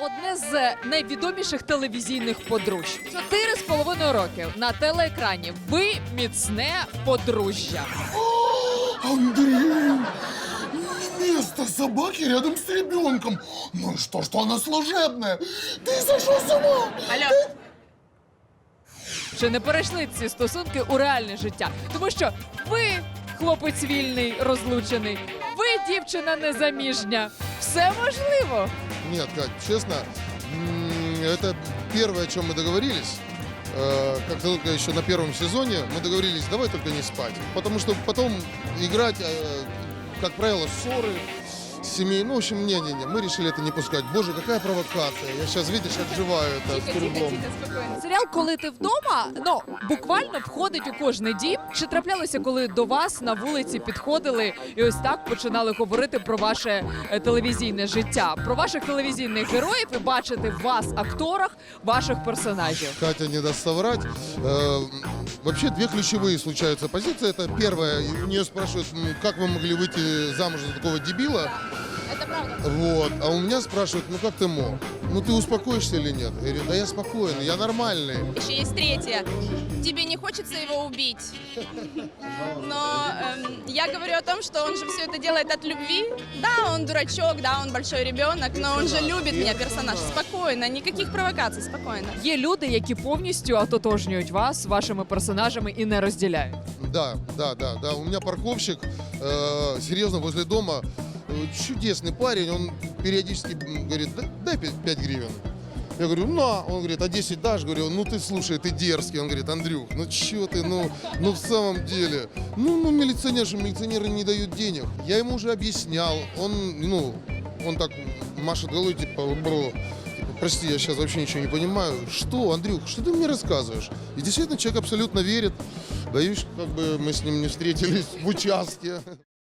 одне з найвідоміших телевізійних подружжя. Чотири з половиною років на телеекрані. Ви міцне подружжя. Андрей, не место собаки рядом с ребенком. Ну и что, что она служебная? Ты сошел с ума? Алло, Чи не перейшли ці стосунки у реальне життя? Тому що ви хлопець вільний, розлучений, ви дівчина незаміжня. Все можливо. Нет, Кать, честно, это первое, о чем мы договорились. Э, Как только еще на первом сезоне мы договорились, давай только не спать. Потому что потом играть, э, как правило, ссоры, семей. Ну, в общем, не-не-не, мы решили это не пускать. Боже, какая провокация. Я сейчас, видишь, отживаю это с кругом. Серіал Коли ти вдома ну буквально входить у кожний дім. Чи траплялося, коли до вас на вулиці підходили і ось так починали говорити про ваше е, телевізійне життя, про ваших телевізійних героїв і бачити в вас, акторах, ваших персонажів? Катя не даст соврать. Э, Вообще две ключевые случаются позиции. Это первое, у нее спрашивают, «М, как вы могли выйти замуж за такого дебила. это правда. Вот. А у меня спрашивают, ну как ты мог? Ну ты успокоишься или нет? Я говорю, да я спокойный, я нормальный. Еще есть третье. Тебе не хочется его убить. Но эм, я говорю о том, что он же все это делает от любви. Да, он дурачок, да, он большой ребенок, но он же любит меня, персонаж. Спокойно, никаких провокаций, спокойно. Є люди, які повністю ототожнюють вас з вашими персонажами і не розділяють. Да, да, да, да. У меня парковщик, э, серьезно, возле дома, э, чудесный парень, он периодически говорит, «Да- дай 5 гривен. Я говорю, на. Он говорит, а 10 дашь? Говорю, ну ты слушай, ты дерзкий. Он говорит, Андрюх, ну чё ты, ну, ну в самом деле. Ну, ну милиционер же, милиционеры не дают денег. Я ему уже объяснял. Он, ну, он так машет головой, типа, бро, типа, прости, я сейчас вообще ничего не понимаю. Что, Андрюх, что ты мне рассказываешь? И действительно, человек абсолютно верит. Боюсь, как бы мы с ним не встретились в участке.